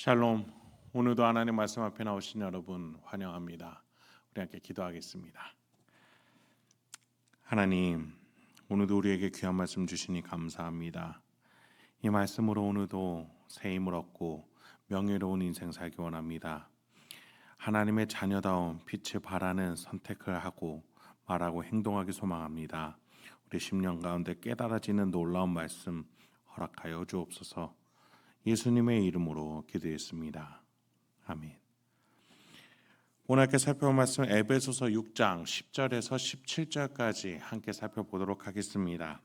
샬롬. 오늘도 하나님 말씀 앞에 나오신 여러분 환영합니다. 우리 함께 기도하겠습니다. 하나님, 오늘도 우리에게 귀한 말씀 주시니 감사합니다. 이 말씀으로 오늘도 새 힘을 얻고 명예로운 인생 살기 원합니다. 하나님의 자녀다운 빛을 발하는 선택을 하고 말하고 행동하기 소망합니다. 우리 10년 가운데 깨달아지는 놀라운 말씀 허락하여 주옵소서. 예수님의 이름으로 기도했습니다. 아멘. 오늘 함께 살펴볼 말씀 에베소서 6장 10절에서 17절까지 함께 살펴보도록 하겠습니다.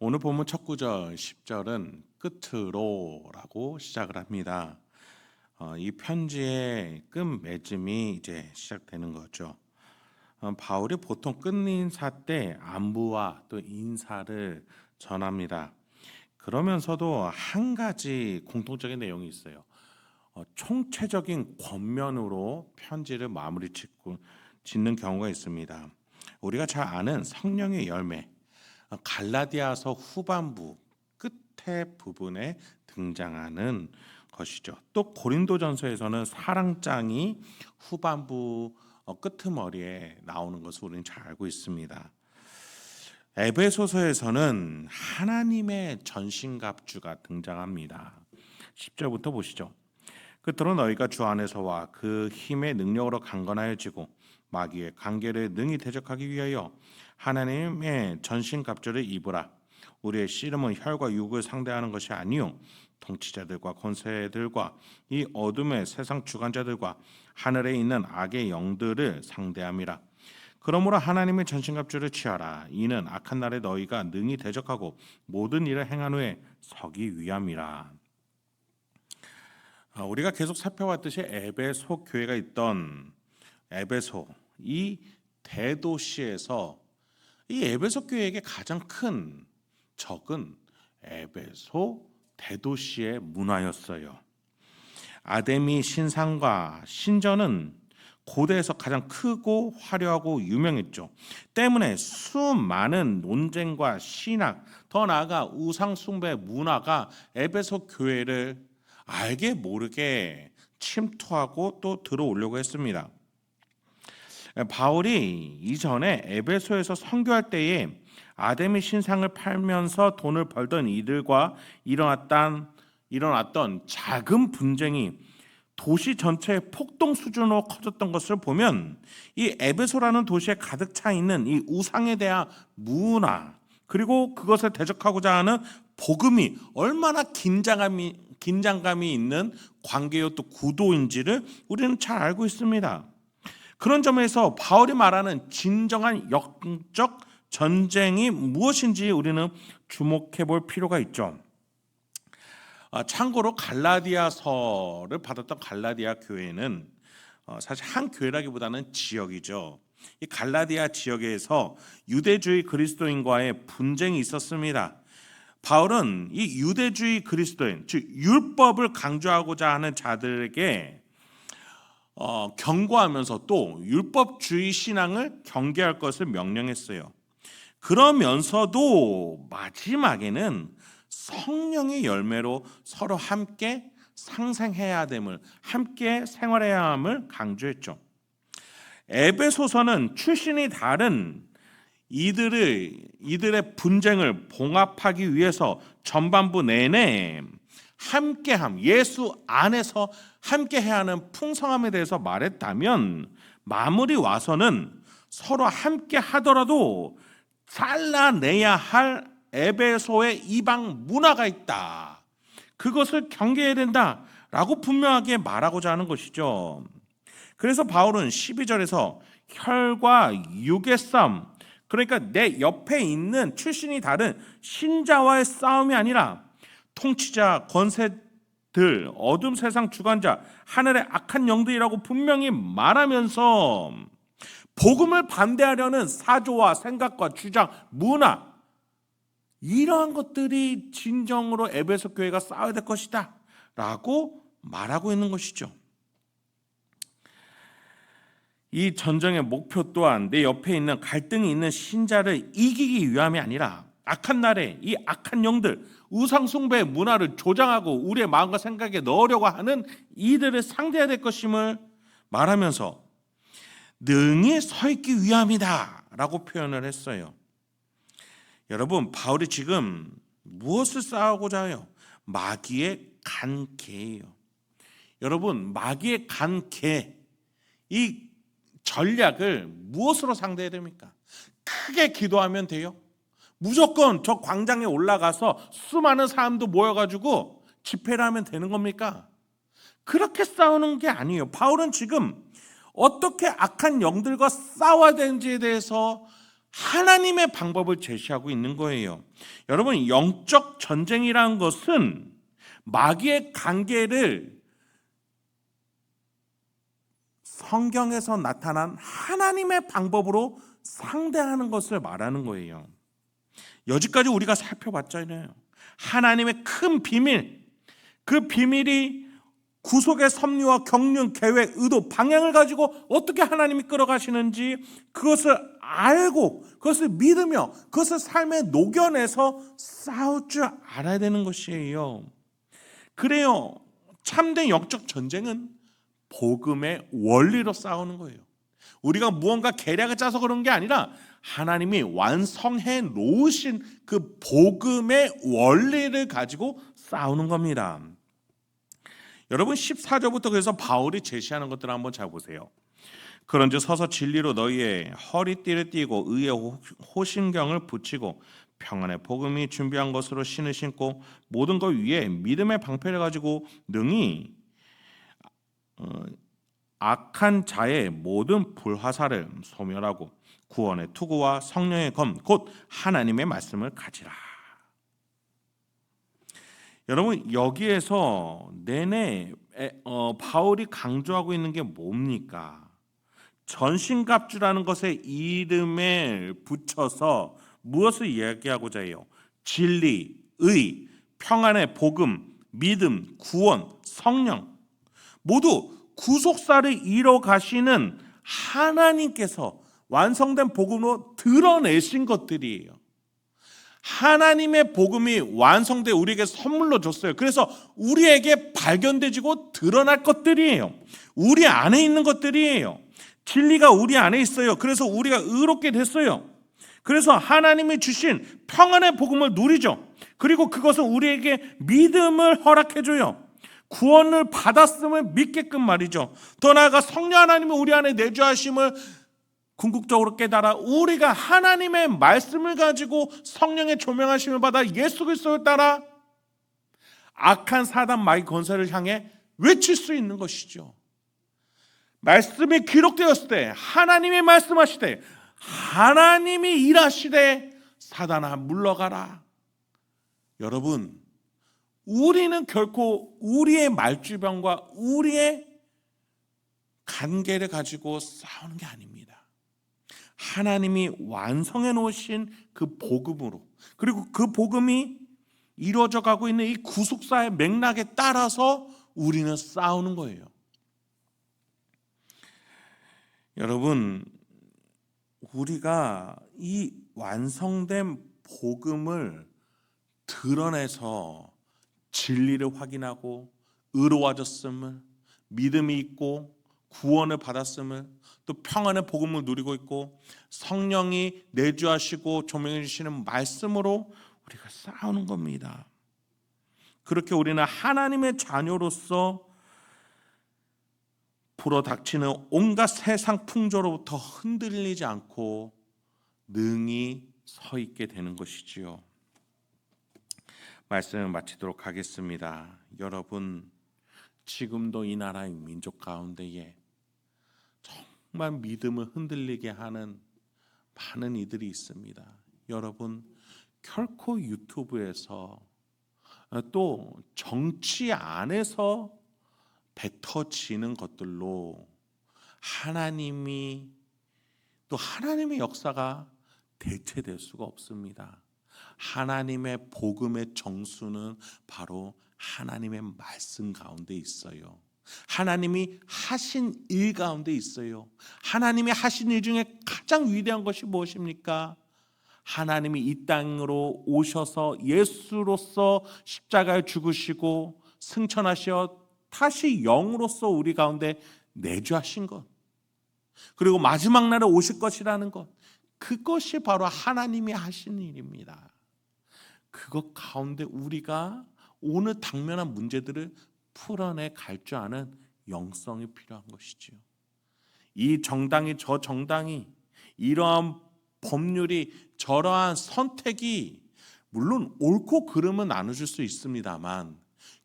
오늘 본문 첫 구절 10절은 끝으로라고 시작을 합니다. 어, 이 편지의 끝 맺음이 이제 시작되는 거죠. 어, 바울이 보통 끝 인사 때 안부와 또 인사를 전합니다. 그러면서도 한 가지 공통적인 내용이 있어요. 어, 총체적인 권면으로 편지를 마무리 짓고 짓는 경우가 있습니다. 우리가 잘 아는 성령의 열매 어, 갈라디아서 후반부 끝에 부분에 등장하는 것이죠. 또 고린도전서에서는 사랑장이 후반부 어, 끄트머리에 나오는 것을 우리는 잘 알고 있습니다. 에베소서에서는 하나님의 전신갑주가 등장합니다. 10절부터 보시죠. 끝으로 너희가 주 안에서와 그 힘의 능력으로 강건하여지고 마귀의 관계를 능히 대적하기 위하여 하나님의 전신갑주를 입으라. 우리의 씨름은 혈과 육을 상대하는 것이 아니요 통치자들과 권세들과 이 어둠의 세상 주관자들과 하늘에 있는 악의 영들을 상대함이라. 그러므로 하나님의 전신갑주를 취하라. 이는 악한 날에 너희가 능히 대적하고 모든 일을 행한 후에 서기 위함이라. 아, 우리가 계속 살펴왔듯이 에베소 교회가 있던 에베소 이 대도시에서 이 에베소 교회에게 가장 큰 적은 에베소 대도시의 문화였어요. 아데미 신상과 신전은 고대에서 가장 크고 화려하고 유명했죠. 때문에 수많은 논쟁과 신학, 더 나아가 우상 숭배 문화가 에베소 교회를 알게 모르게 침투하고 또 들어오려고 했습니다. 바울이 이전에 에베소에서 선교할 때에 아데미 신상을 팔면서 돈을 벌던 이들과 일어났던 일어났던 작은 분쟁이 도시 전체의 폭동 수준으로 커졌던 것을 보면 이 에베소라는 도시에 가득 차 있는 이 우상에 대한 문화 그리고 그것을 대적하고자 하는 복음이 얼마나 긴장감이 긴장감이 있는 관계요 또 구도인지를 우리는 잘 알고 있습니다. 그런 점에서 바울이 말하는 진정한 영적 전쟁이 무엇인지 우리는 주목해 볼 필요가 있죠. 아, 참고로 갈라디아서를 받았던 갈라디아 교회는 어, 사실 한 교회라기보다는 지역이죠. 이 갈라디아 지역에서 유대주의 그리스도인과의 분쟁이 있었습니다. 바울은 이 유대주의 그리스도인, 즉 율법을 강조하고자 하는 자들에게 어, 경고하면서 또 율법주의 신앙을 경계할 것을 명령했어요. 그러면서도 마지막에는 성령의 열매로 서로 함께 상생해야 됨을 함께 생활해야 함을 강조했죠. 에베소서는 출신이 다른 이들을 이들의 분쟁을 봉합하기 위해서 전반부 내내 함께함 예수 안에서 함께해야 하는 풍성함에 대해서 말했다면 마무리 와서는 서로 함께 하더라도 잘라내야 할 에베소의 이방 문화가 있다. 그것을 경계해야 된다 라고 분명하게 말하고자 하는 것이죠. 그래서 바울은 12절에서 혈과 육의 싸움, 그러니까 내 옆에 있는 출신이 다른 신자와의 싸움이 아니라 통치자, 권세들, 어둠 세상 주관자, 하늘의 악한 영들이라고 분명히 말하면서 복음을 반대하려는 사조와 생각과 주장, 문화 이러한 것들이 진정으로 에베소 교회가 싸워야 될 것이다 라고 말하고 있는 것이죠. 이 전쟁의 목표 또한 내 옆에 있는 갈등이 있는 신자를 이기기 위함이 아니라 악한 날에 이 악한 영들 우상 숭배 문화를 조장하고 우리의 마음과 생각에 넣으려고 하는 이들을 상대해야 될 것임을 말하면서 능히 서 있기 위함이다라고 표현을 했어요. 여러분 바울이 지금 무엇을 싸우고자 해요? 마귀의 간개예요. 여러분 마귀의 간개 이 전략을 무엇으로 상대해야 됩니까? 크게 기도하면 돼요. 무조건 저 광장에 올라가서 수많은 사람도 모여가지고 집회를 하면 되는 겁니까? 그렇게 싸우는 게 아니에요. 바울은 지금 어떻게 악한 영들과 싸워야 되는지에 대해서 하나님의 방법을 제시하고 있는 거예요. 여러분, 영적 전쟁이라는 것은 마귀의 관계를 성경에서 나타난 하나님의 방법으로 상대하는 것을 말하는 거예요. 여지까지 우리가 살펴봤잖아요. 하나님의 큰 비밀, 그 비밀이 구속의 섭리와 경륜, 계획, 의도, 방향을 가지고 어떻게 하나님이 끌어가시는지 그것을 알고 그것을 믿으며 그것을 삶에 녹여내서 싸울 줄 알아야 되는 것이에요. 그래요. 참된 영적 전쟁은 복음의 원리로 싸우는 거예요. 우리가 무언가 계략을 짜서 그런 게 아니라 하나님이 완성해 놓으신 그 복음의 원리를 가지고 싸우는 겁니다. 여러분 14절부터 그래서 바울이 제시하는 것들을 한번 잘 보세요. 그런즉 서서 진리로 너희의 허리띠를 띠고 의의 호신경을 붙이고 평안의 복음이 준비한 것으로 신을 신고 모든 것 위에 믿음의 방패를 가지고 능히 어, 악한 자의 모든 불화살을 소멸하고 구원의 투구와 성령의 검 곧 하나님의 말씀을 가지라. 여러분 여기에서 내내 어, 바울이 강조하고 있는 게 뭡니까? 전신갑주라는 것에 이름을 붙여서 무엇을 이야기하고자 해요? 진리, 의, 평안의 복음, 믿음, 구원, 성령 모두 구속사를 이뤄 가시는 하나님께서 완성된 복음으로 드러내신 것들이에요. 하나님의 복음이 완성돼 우리에게 선물로 줬어요. 그래서 우리에게 발견되지고 드러날 것들이에요. 우리 안에 있는 것들이에요. 진리가 우리 안에 있어요. 그래서 우리가 의롭게 됐어요. 그래서 하나님이 주신 평안의 복음을 누리죠. 그리고 그것은 우리에게 믿음을 허락해 줘요. 구원을 받았음을 믿게끔 말이죠. 더 나아가 성령 하나님이 우리 안에 내주하심을 궁극적으로 깨달아 우리가 하나님의 말씀을 가지고 성령의 조명하심을 받아 예수 그리스도를 따라 악한 사단 마귀 권세를 향해 외칠 수 있는 것이죠. 말씀이 기록되었을 때 하나님이 말씀하시되 하나님이 일하시되 사단아 물러가라. 여러분 우리는 결코 우리의 말주변과 우리의 관계를 가지고 싸우는 게 아닙니다. 하나님이 완성해 놓으신 그 복음으로 그리고 그 복음이 이루어져 가고 있는 이 구속사의 맥락에 따라서 우리는 싸우는 거예요. 여러분 우리가 이 완성된 복음을 드러내서 진리를 확인하고 의로워졌음을 믿음이 있고 구원을 받았음을 또 평안의 복음을 누리고 있고 성령이 내주하시고 조명해 주시는 말씀으로 우리가 싸우는 겁니다. 그렇게 우리는 하나님의 자녀로서 불어닥치는 온갖 세상 풍조로부터 흔들리지 않고 능히 서 있게 되는 것이지요. 말씀을 마치도록 하겠습니다. 여러분 지금도 이 나라의 민족 가운데에 정말 믿음을 흔들리게 하는 많은 이들이 있습니다. 여러분 결코 유튜브에서 또 정치 안에서 뱉어지는 것들로 하나님이 또 하나님의 역사가 대체될 수가 없습니다. 하나님의 복음의 정수는 바로 하나님의 말씀 가운데 있어요. 하나님이 하신 일 가운데 있어요. 하나님이 하신 일 중에 가장 위대한 것이 무엇입니까? 하나님이 이 땅으로 오셔서 예수로서 십자가에 죽으시고 승천하셔 다시 영으로서 우리 가운데 내주하신 것. 그리고 마지막 날에 오실 것이라는 것. 그것이 바로 하나님이 하신 일입니다. 그것 가운데 우리가 오늘 당면한 문제들을 풀어내 갈 줄 아는 영성이 필요한 것이지요. 이 정당이 저 정당이 이러한 법률이 저러한 선택이 물론 옳고 그름은 나눠줄 수 있습니다만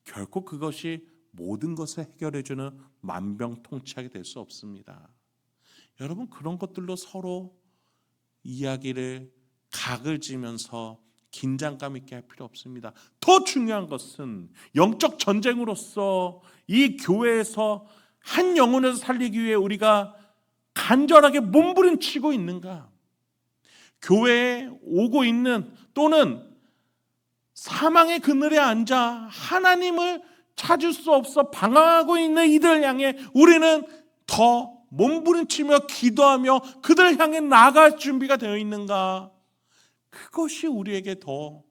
결코 그것이 모든 것을 해결해주는 만병통치약이 될 수 없습니다. 여러분 그런 것들로 서로 이야기를 각을 지면서 긴장감 있게 할 필요 없습니다. 더 중요한 것은 영적 전쟁으로서 이 교회에서 한 영혼을 살리기 위해 우리가 간절하게 몸부림치고 있는가? 교회에 오고 있는 또는 사망의 그늘에 앉아 하나님을 찾을 수 없어 방황하고 있는 이들 향해 우리는 더 몸부림치며 기도하며 그들 향해 나아갈 준비가 되어 있는가? 그것이 우리에게 더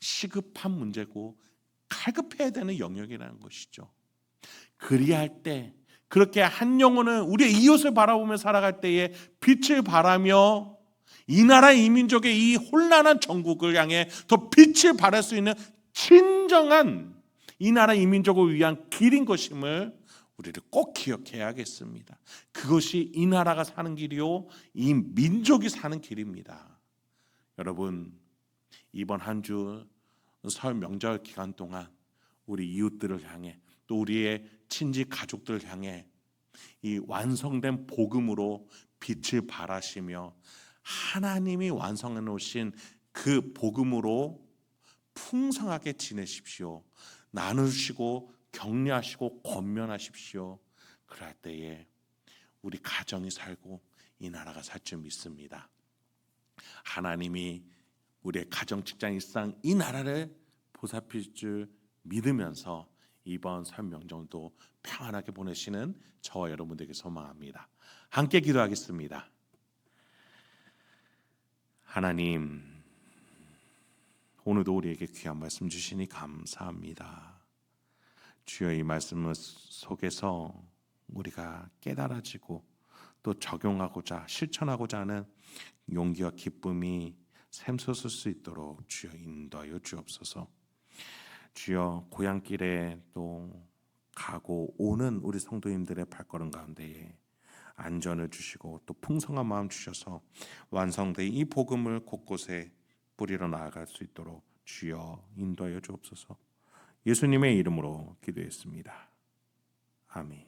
시급한 문제고 갈급해야 되는 영역이라는 것이죠. 그리할 때 그렇게 한 영혼은 우리의 이웃을 바라보며 살아갈 때에 빛을 발하며 이 나라 이민족의 이 혼란한 전국을 향해 더 빛을 발할 수 있는 진정한 이 나라 이민족을 위한 길인 것임을 우리를 꼭 기억해야겠습니다. 그것이 이 나라가 사는 길이요, 이 민족이 사는 길입니다. 여러분 이번 한 주 설 명절 기간 동안 우리 이웃들을 향해 또 우리의 친지 가족들을 향해 이 완성된 복음으로 빛을 발하시며 하나님이 완성해 놓으신 그 복음으로 풍성하게 지내십시오. 나누시고 격려하시고 권면하십시오. 그럴 때에 우리 가정이 살고 이 나라가 살 줄 믿습니다. 하나님이 우리의 가정, 직장, 일상 이 나라를 보살필 줄 믿으면서 이번 설명정도 평안하게 보내시는 저와 여러분들에게 소망합니다. 함께 기도하겠습니다. 하나님, 오늘도 우리에게 귀한 말씀 주시니 감사합니다. 주여 이 말씀 속에서 우리가 깨달아지고 또 적용하고자 실천하고자 하는 용기와 기쁨이 샘솟을 수 있도록 주여 인도하여 주옵소서. 주여 고향길에 또 가고 오는 우리 성도님들의 발걸음 가운데에 안전을 주시고 또 풍성한 마음 주셔서 완성된 이 복음을 곳곳에 뿌리러 나아갈 수 있도록 주여 인도하여 주옵소서. 예수님의 이름으로 기도했습니다. 아멘.